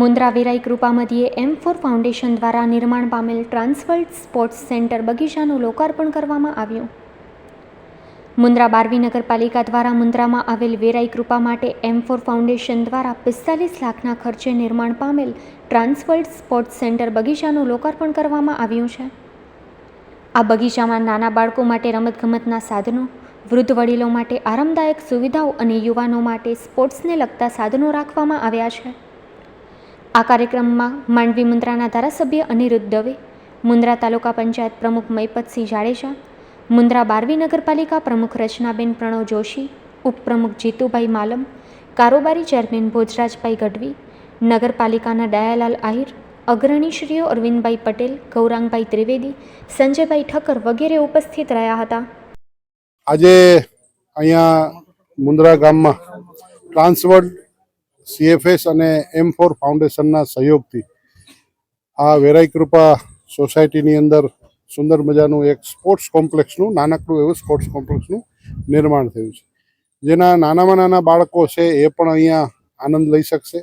મુન્દ્રા વિરાઈ કૃપામધીએ M four foundation દ્વારા નિર્માણ પામેલ ટ્રાન્સવર્લ્ડ સ્પોર્ટ્સ સેન્ટર બગીચાનું લોકાર્પણ કરવામાં આવ્યું. મુન્દ્રા બારવી નગરપાલિકા દ્વારા મુન્દ્રામાં આવેલ વેરાઈ કૃપા માટે એમ ફોર ફાઉન્ડેશન દ્વારા પિસ્તાલીસ લાખના ખર્ચે નિર્માણ પામેલ ટ્રાન્સવર્લ્ડ સ્પોર્ટ્સ સેન્ટર બગીચાનું લોકાર્પણ કરવામાં આવ્યું છે. આ બગીચામાં નાના બાળકો માટે રમતગમતના સાધનો, વૃદ્ધ વડીલો માટે આરામદાયક સુવિધાઓ અને યુવાનો માટે સ્પોર્ટ્સને લગતા સાધનો રાખવામાં આવ્યા છે. આ કાર્યક્રમમાં માંડવી મુન્દ્રાના ધારાસભ્ય અનિરુદ્ધ દવે મુન્દ્રા તાલુકા પંચાયત પ્રમુખ મૈપતસિંહ જાડેજા મુન્દ્રા બારવી નગરપાલિકા પ્રમુખ રચનાબેન પ્રણવ જોશી, ઉપપ્રમુખ જીતુભાઈ માલમ, કારોબારી ચેરમેન ભોજરાજભાઈ ગઢવી, નગરપાલિકાના દયાલાલ આહિર, અગ્રણીશ્રીઓ અરવિંદભાઈ પટેલ, ગૌરાંગભાઈ ત્રિવેદી, સંજયભાઈ ઠક્કર વગેરે ઉપસ્થિત રહ્યા હતા. આજે અહીંયા મુન્દ્રા ગામમાં ટ્રાન્સવર્ડ સીએફએસ અને એમ ફોર ફાઉન્ડેશનના સહયોગથી આ વેરાઈ કૃપા સોસાયટીની અંદર સુંદર મજાનું એક સ્પોર્ટ્સ કોમ્પ્લેક્સનું, નાનકડું એવું સ્પોર્ટ્સ કોમ્પ્લેક્સનું નિર્માણ થયું છે. જેના નાનામાં નાના બાળકો છે એ પણ અહીંયા આનંદ લઈ શકશે.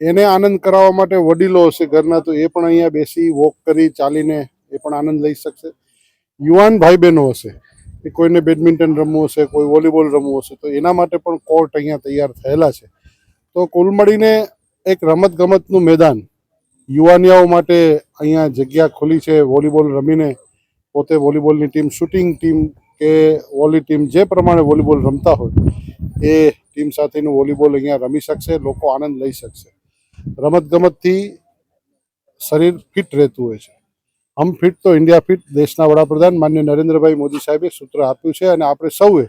એને આનંદ કરાવવા માટે વડીલો હશે ઘરના, તો એ પણ અહીંયા બેસી વોક કરી, ચાલીને એ પણ આનંદ લઈ શકશે. યુવાન ભાઈ બહેનો હશે કે કોઈને બેડમિન્ટન રમવું હશે, કોઈ વોલીબોલ રમવું હશે, તો એના માટે પણ કોર્ટ અહીંયા તૈયાર થયેલા છે. તો કુલ મળીને એક રમત ગમતનું મેદાન યુવાનિયાઓ માટે અહીંયા જગ્યા ખુલી છે, વોલીબોલ રમીને પોતે વોલીબોલની ટીમ, શૂટિંગ ટીમ કે વોલી ટીમ જે પ્રમાણે વોલીબોલ રમતા હોય, એ ટીમ સાથેનું વોલીબોલ અહીંયા રમી શકશે, લોકો આનંદ લઈ શકશે. રમત ગમતથી શરીર ફિટ રહેતું હોય છે. હમ ફિટ તો ઇન્ડિયા ફિટ દેશના વડાપ્રધાન માન્ય નરેન્દ્રભાઈ મોદી સાહેબે સૂત્ર આપ્યું છે અને આપણે સૌએ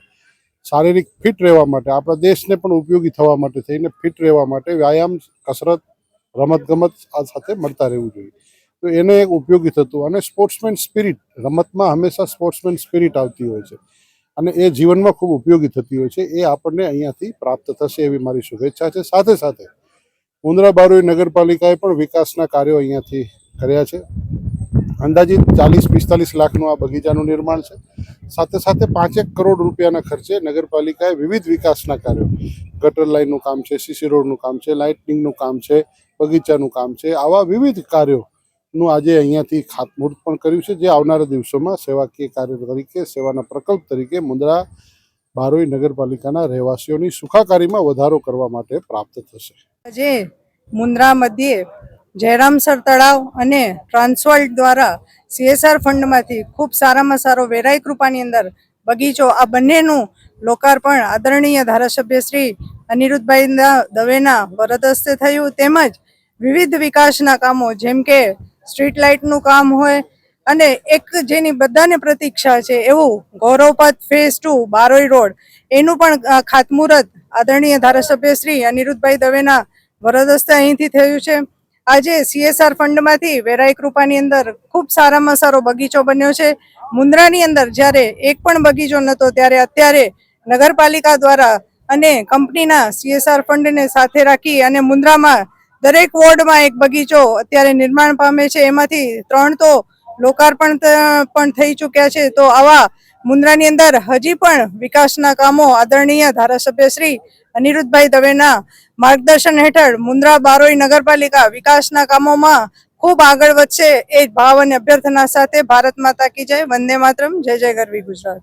શારીરિક ફિટ રહેવા માટે, આપણા દેશને પણ ઉપયોગી થવા માટે થઈને ફિટ રહેવા માટે વ્યાયામ, કસરત, રમતગમત આ સાથે મળતા રહેવું જોઈએ. તો એને એક ઉપયોગી થતું અને સ્પોર્ટ્સમેન સ્પિરિટ, રમતમાં હંમેશા સ્પોર્ટ્સમેન સ્પિરિટ આવતી હોય છે. અને એ જીવનમાં ખૂબ ઉપયોગી થતી હોય છે. એ આપણને અહીંયાથી પ્રાપ્ત થશે એવી મારી શુભેચ્છા છે. સાથે સાથે મુન્દ્રા બારોઈ નગરપાલિકાએ પણ વિકાસના કાર્યો અહીંયાથી કર્યા છે. અંદાજિત ચાલીસ પિસ્તાલીસ લાખનું આ બગીચાનું નિર્માણ છે. સાથે સાથે પાંચેક કરોડ રૂપિયાના ખર્ચે નગરપાલિકાએ વિવિધ વિકાસના કાર્યો. ગટર લાઇનનું કામ છે સીસી રોડનું કામ છે લાઇટનિંગનું કામ છે, બગીચાનું કામ છે. આવા વિવિધ કાર્યોનું આજે અહીંયાથી ખાતમુહૂર્ત પણ કર્યું છે, જે આવનારા દિવસોમાં સેવાકીય કાર્ય તરીકે, સેવાના પ્રકલ્પ તરીકે મુદ્રા, બારોઈ નગરપાલિકાના રહેવાસીઓની સુખાકારીમાં વધારો કરવા માટે પ્રાપ્ત થશે. આજે મુન્દ્રા મધ્યે જયરામસર તળાવ અને ટ્રાન્સવર્લ્ડ દ્વારા સીએસઆર ફંડમાંથી ખૂબ સારામાં સારો વેરાઈ કૃપાની અંદર બગીચો, આ બંનેનું લોકાર્પણ આદરણીય ધારાસભ્ય શ્રી અનિરુદ્ધભાઈ દવેના વરદસ્તે થયું. તેમજ વિવિધ વિકાસના કામો, જેમ કે સ્ટ્રીટ લાઇટનું કામ હોય અને એક જેની બધાને પ્રતીક્ષા છે એવું Gauravpath phase two Baroi road, એનું પણ ખાતમુહૂર્ત આદરણીય ધારાસભ્ય શ્રી અનિરુદ્ધભાઈ દવેના વરદસ્તે અહીંથી થયું છે. આજે સીએસઆર ફંડમાંથી વેરાઈ કૃપાની અંદર ખૂબ સારામાં સારો બગીચો બન્યો છે. મુન્દ્રાની અંદર જ્યારે એક પણ બગીચો નહોતો ત્યારે અત્યારે નગરપાલિકા દ્વારા અને કંપનીના સીએસઆર ફંડને સાથે રાખી અને મુન્દ્રામાં દરેક વોર્ડમાં એક બગીચો અત્યારે નિર્માણ પામે છે. એમાંથી ત્રણ તો લોકાર્પણ પણ થઈ ચૂક્યા છે. તો આવા મુન્દ્રાની અંદર હજી પણ વિકાસના કામો આદરણીય ધારાસભ્ય શ્રી અનિરુદ્ધભાઈ દવેના માર્ગદર્શન હેઠળ મુન્દ્રા બારોઈ નગરપાલિકા વિકાસના કામોમાં ખૂબ આગળ વધશે એ ભાવ અને અભ્યર્થના સાથે ભારત માતા કી જય, વંદે માતરમ, જય જય ગરવી Gujarat.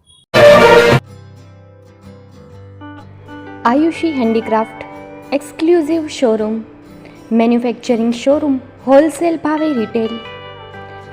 Aayushi handicraft, exclusive showroom, manufacturing showroom, wholesale ભાવે રિટેલ